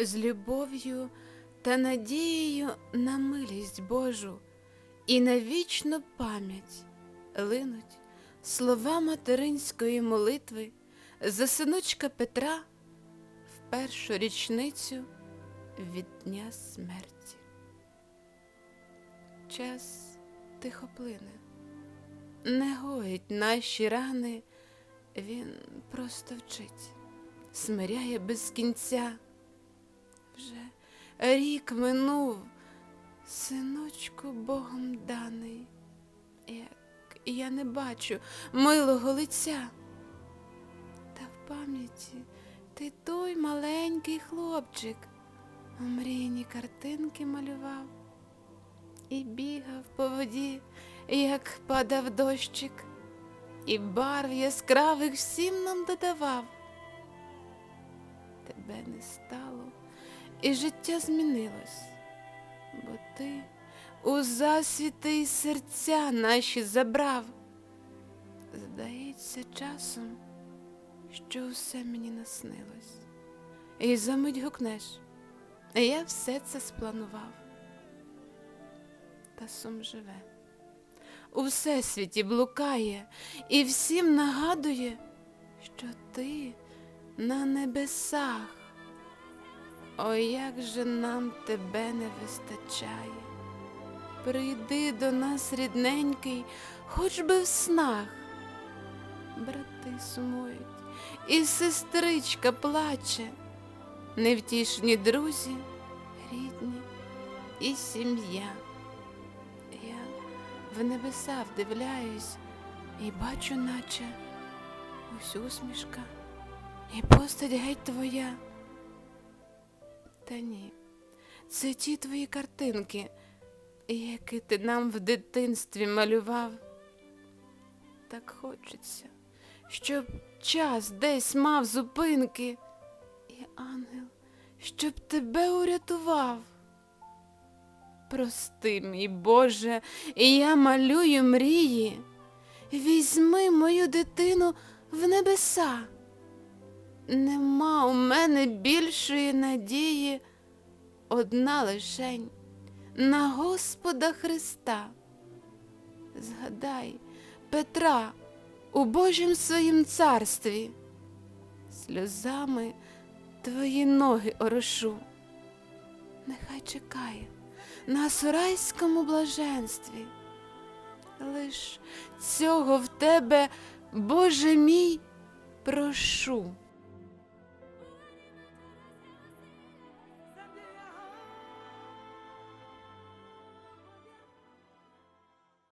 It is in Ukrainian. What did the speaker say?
з любов'ю та надією на милість Божу і на вічну пам'ять линуть слова материнської молитви за синочка Петра в першу річницю від дня смерті. Час тихо плине, не гоїть наші рани, він просто вчить, смиряє без кінця. Вже рік минув, синочку Богом даний, як я не бачу милого лиця. Та в пам'яті ти той маленький хлопчик, у мрійні картинки малював і бігав по воді, як падав дощик, і барв яскравих всім нам додавав. Тебе не стало, і життя змінилось, бо ти у засвіти й серця наші забрав. Здається, часом, що все мені наснилось, і замить гукнеш, я все це спланував та сум живе. У всесвіті блукає і всім нагадує, що ти на небесах. Ой, як же нам тебе не вистачає. Прийди до нас, рідненький, хоч би в снах. Брати сумують, і сестричка плаче, невтішні друзі, рідні і сім'я. Я в небеса вдивляюсь і бачу, наче ось усмішка і постать геть твоя. Та ні, це ті твої картинки, які ти нам в дитинстві малював. Так хочеться, щоб час десь мав зупинки, і ангел, щоб тебе урятував. Прости, мій Боже, я малюю мрії. Візьми мою дитину в небеса. Нема у мене більшої надії, одна лишень на Господа Христа. Згадай Петра у Божім своїм царстві, сльозами твої ноги орошу. Нехай чекає нас у райському блаженстві. Лиш цього в тебе, Боже мій, прошу.